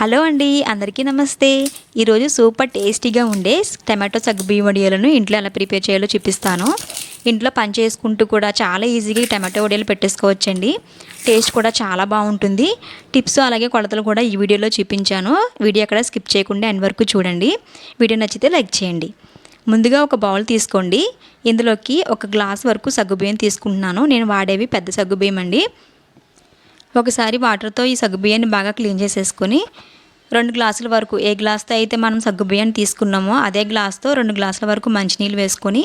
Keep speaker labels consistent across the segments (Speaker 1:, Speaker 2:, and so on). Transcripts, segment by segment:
Speaker 1: Hello అండి అందరికీ నమస్తే. ఈరోజు సూపర్ టేస్టీగా ఉండే టమాటో సగ్గుబియ్యం వడియాలను ఇంట్లో ఎలా ప్రిపేర్ చేయాలో చూపిస్తాను. ఇంట్లో పని చేసుకుంటూ కూడా చాలా ఈజీగా టమాటో వడియాలు పెట్టేసుకోవచ్చండి. టేస్ట్ కూడా చాలా బాగుంటుంది. టిప్స్ అలాగే కొలతలు కూడా ఈ వీడియోలో చూపించాను. వీడియో అక్కడ స్కిప్ చేయకుండా ఎండ్ వరకు చూడండి. వీడియో నచ్చితే లైక్ చేయండి. ముందుగా ఒక బౌల్ తీసుకోండి. ఇందులోకి ఒక గ్లాస్ వరకు సగ్గుబియ్యం తీసుకుంటున్నాను. నేను వాడేవి పెద్ద సగ్గుబియ్యం అండి. ఒకసారి వాటర్తో ఈ సగ్గుబియ్యాన్ని బాగా క్లీన్ చేసేసుకుని రెండు గ్లాసుల వరకు ఏ గ్లాస్తో అయితే మనం సగ్గుబియ్యాన్ని తీసుకున్నామో అదే గ్లాస్తో రెండు గ్లాసుల వరకు మంచినీళ్ళు వేసుకొని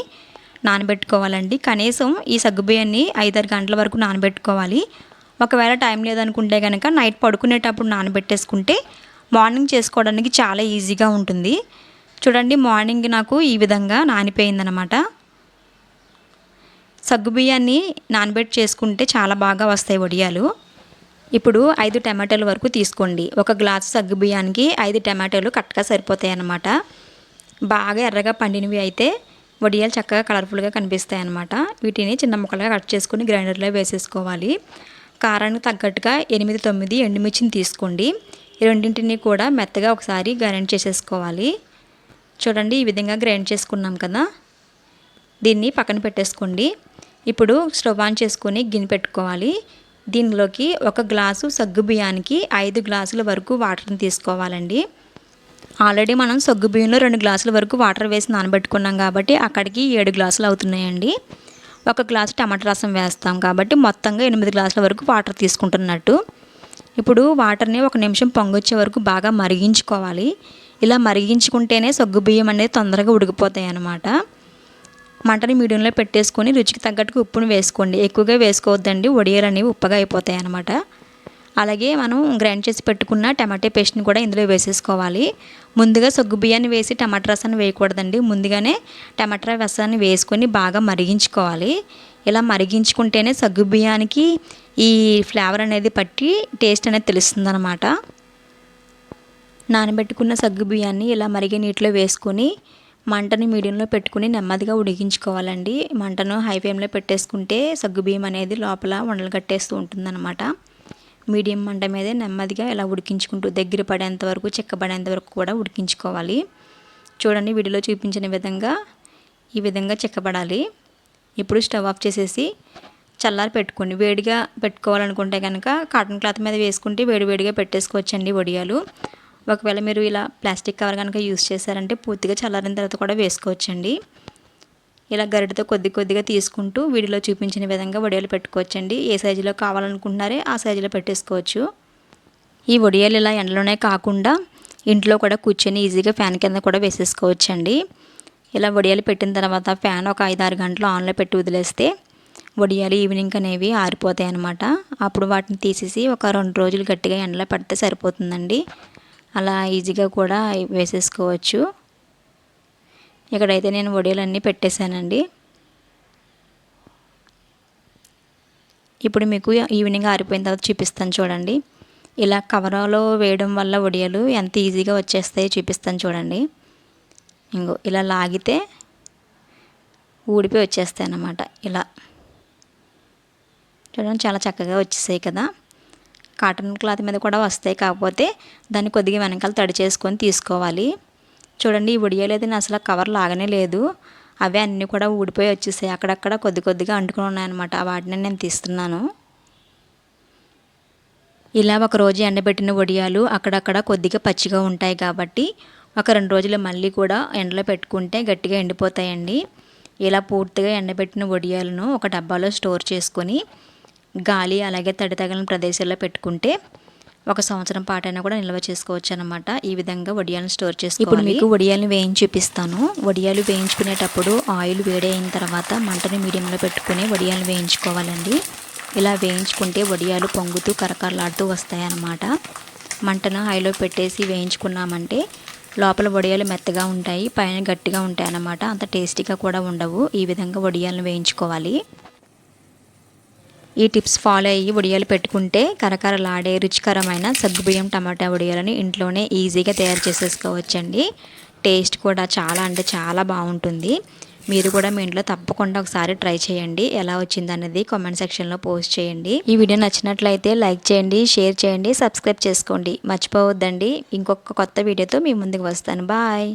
Speaker 1: నానబెట్టుకోవాలండి. కనీసం ఈ సగ్గుబియ్యాన్ని ఐదారు గంటల వరకు నానబెట్టుకోవాలి. ఒకవేళ టైం లేదనుకుంటే కనుక నైట్ పడుకునేటప్పుడు నానబెట్టేసుకుంటే మార్నింగ్ చేసుకోవడానికి చాలా ఈజీగా ఉంటుంది. చూడండి మార్నింగ్ నాకు ఈ విధంగా నానిపోయిందనమాట సగ్గుబియ్యాన్ని నానబెట్టి చేసుకుంటే చాలా బాగా వస్తాయి వడియాలు. ఇప్పుడు ఐదు టమాటాల వరకు తీసుకోండి. ఒక గ్లాసు సగ్గుబియ్యానికి ఐదు టమాటాలు కరెక్ట్గా సరిపోతాయి అన్నమాట బాగా ఎర్రగా పండినవి అయితే వడియాలు చక్కగా కలర్ఫుల్గా కనిపిస్తాయి అన్నమాట వీటిని చిన్న ముక్కలుగా కట్ చేసుకుని గ్రైండర్లో వేసేసుకోవాలి. కారానికి తగ్గట్టుగా ఎనిమిది తొమ్మిది ఎండుమిర్చిని తీసుకోండి. రెండింటిని కూడా మెత్తగా ఒకసారి గ్రైండ్ చేసేసుకోవాలి. చూడండి ఈ విధంగా గ్రైండ్ చేసుకున్నాం కదా. దీన్ని పక్కన పెట్టేసుకోండి. ఇప్పుడు స్టవ్ ఆన్ చేసుకొని గిన్నె పెట్టుకోవాలి. దీనిలోకి ఒక గ్లాసు సగ్గు బియ్యానికి ఐదు గ్లాసుల వరకు వాటర్ని తీసుకోవాలండి. ఆల్రెడీ మనం సగ్గు బియ్యంలో రెండు గ్లాసుల వరకు వాటర్ వేసి నానబెట్టుకున్నాం కాబట్టి అక్కడికి ఏడు గ్లాసులు అవుతున్నాయండి. ఒక గ్లాసు టమాటా రసం వేస్తాం కాబట్టి మొత్తంగా ఎనిమిది గ్లాసుల వరకు వాటర్ తీసుకుంటున్నట్టు. ఇప్పుడు వాటర్ని ఒక నిమిషం పొంగొచ్చే వరకు బాగా మరిగించుకోవాలి. ఇలా మరిగించుకుంటేనే సగ్గు బియ్యం అనేది తొందరగా ఉడికిపోతాయి అన్నమాట. మంటని మీడియంలో పెట్టేసుకొని రుచికి తగ్గట్టుగా ఉప్పును వేసుకోండి. ఎక్కువగా వేసుకోవద్దండి. వడియాలు అనేవి ఉప్పగా అయిపోతాయి అనమాట అలాగే మనం గ్రైండ్ చేసి పెట్టుకున్న టమాటా పేస్ట్ని కూడా ఇందులో వేసేసుకోవాలి. ముందుగా సగ్గు బియ్యాన్ని వేసి టమాటా రసాన్ని వేయకూడదండి. ముందుగానే టమాటా రసాన్ని వేసుకొని బాగా మరిగించుకోవాలి. ఇలా మరిగించుకుంటేనే సగ్గు బియ్యానికి ఈ ఫ్లేవర్ అనేది పట్టి టేస్ట్ అనేది తెలుస్తుంది అనమాట నానబెట్టుకున్న సగ్గు బియ్యాన్ని ఇలా మరిగే నీటిలో వేసుకొని మంటని మీడియంలో పెట్టుకుని నెమ్మదిగా ఉడికించుకోవాలండి. మంటను హై ఫ్లేమ్లో పెట్టేసుకుంటే సగ్గుబియ్యం అనేది లోపల వండలు కట్టేస్తూ ఉంటుందన్నమాట. మీడియం మంట మీదే నెమ్మదిగా ఇలా ఉడికించుకుంటూ దగ్గర పడేంత వరకు చెక్కబడేంత వరకు కూడా ఉడికించుకోవాలి. చూడండి వీడియోలో చూపించిన విధంగా ఈ విధంగా చెక్కబడాలి ఇప్పుడు స్టవ్ ఆఫ్ చేసేసి చల్లారి పెట్టుకోండి. వేడిగా పెట్టుకోవాలనుకుంటే కనుక కాటన్ క్లాత్ మీద వేసుకుంటే వేడి వేడిగా పెట్టేసుకోవచ్చండి వడియాలు ఒకవేళ మీరు ఇలా ప్లాస్టిక్ కవర్ కనుక యూస్ చేశారంటే పూర్తిగా చల్లారిన తర్వాత కూడా వేసుకోవచ్చండి. ఇలా గరిటతో కొద్ది కొద్దిగా తీసుకుంటూ వీడియోలో చూపించిన విధంగా వడియాలు పెట్టుకోవచ్చండి. ఏ సైజులో కావాలనుకుంటున్నారే ఆ సైజులో పెట్టేసుకోవచ్చు. ఈ వడియాలు ఇలా ఎండలోనే కాకుండా ఇంట్లో కూడా కూర్చొని ఈజీగా ఫ్యాన్ కింద కూడా వేసేసుకోవచ్చండి. ఇలా వడియాలు పెట్టిన తర్వాత ఫ్యాన్ ఒక ఐదు ఆరు గంటలు ఆన్లో పెట్టి వదిలేస్తే వడియాలు ఈవినింగ్ అనేవి ఆరిపోతాయి అన్నమాట అప్పుడు వాటిని తీసేసి ఒక రెండు రోజులు గట్టిగా ఎండలో పెడితే సరిపోతుందండి. అలా ఈజీగా కూడా వేసేసుకోవచ్చు. ఇక్కడైతే నేను వడియాలన్నీ పెట్టేశానండి. ఇప్పుడు మీకు ఈవినింగ్ ఆరిపోయిన తర్వాత చూపిస్తాను చూడండి. ఇలా కవరలో వేయడం వల్ల వడియాలు ఎంత ఈజీగా వచ్చేస్తాయో చూపిస్తాను చూడండి. ఇంకో ఇలా లాగితే ఊడిపోయి వచ్చేస్తాయి అన్నమాట ఇలా చూడండి చాలా చక్కగా వచ్చేసాయి కదా. కాటన్ క్లాత్ మీద కూడా వస్తాయి. కాకపోతే దాన్ని కొద్దిగా వెనకాల తడి చేసుకొని తీసుకోవాలి. చూడండి ఈ ఉడియాలు అయితే అసలు కవర్ లాగనే లేదు. అవే అన్నీ కూడా ఊడిపోయి వచ్చేసాయి. అక్కడక్కడ కొద్ది కొద్దిగా అంటుకుని ఉన్నాయన్నమాట. వాటిని నేను తీస్తున్నాను. ఇలా ఒక రోజు ఎండబెట్టిన వడియాలు అక్కడక్కడ కొద్దిగా పచ్చిగా ఉంటాయి కాబట్టి ఒక రెండు రోజులు మళ్ళీ కూడా ఎండలో పెట్టుకుంటే గట్టిగా ఎండిపోతాయండి. ఇలా పూర్తిగా ఎండబెట్టిన వడియాలను ఒక డబ్బాలో స్టోర్ చేసుకొని గాలి అలాగే తడి తగిలిన ప్రదేశాల్లో పెట్టుకుంటే ఒక సంవత్సరం పాటైనా కూడా నిల్వ చేసుకోవచ్చు అనమాట ఈ విధంగా వడియాలను స్టోర్ చేసుకోవాలి. ఇప్పుడు మీకు వడియాలను వేయించి చూపిస్తాను. వడియాలు వేయించుకునేటప్పుడు ఆయిల్ వేడి అయిన తర్వాత మంటను మీడియంలో పెట్టుకుని వడియాలను వేయించుకోవాలండి. ఇలా వేయించుకుంటే వడియాలు పొంగుతూ కరకరలాడుతూ వస్తాయన్నమాట. మంటను హైలో పెట్టేసి వేయించుకున్నామంటే లోపల వడియాలు మెత్తగా ఉంటాయి పైన గట్టిగా ఉంటాయి అన్నమాట అంత టేస్టీగా కూడా ఉండవు. ఈ విధంగా వడియాలను వేయించుకోవాలి. ఈ టిప్స్ ఫాలో అయ్యి ఉడియాలు పెట్టుకుంటే కరకరలాడే రుచికరమైన సగ్గుబియ్యం టమాటా ఉడియాలని ఇంట్లోనే ఈజీగా తయారు చేసేసుకోవచ్చండి. టేస్ట్ కూడా చాలా అంటే చాలా బాగుంటుంది. మీరు కూడా మీ ఇంట్లో తప్పకుండా ఒకసారి ట్రై చేయండి. ఎలా వచ్చింది అనేది కామెంట్ సెక్షన్లో పోస్ట్ చేయండి. ఈ వీడియో నచ్చినట్లయితే లైక్ చేయండి షేర్ చేయండి సబ్స్క్రైబ్ చేసుకోండి. మర్చిపోవద్దండి. ఇంకొక కొత్త వీడియోతో మీ ముందుకు వస్తాను. బాయ్.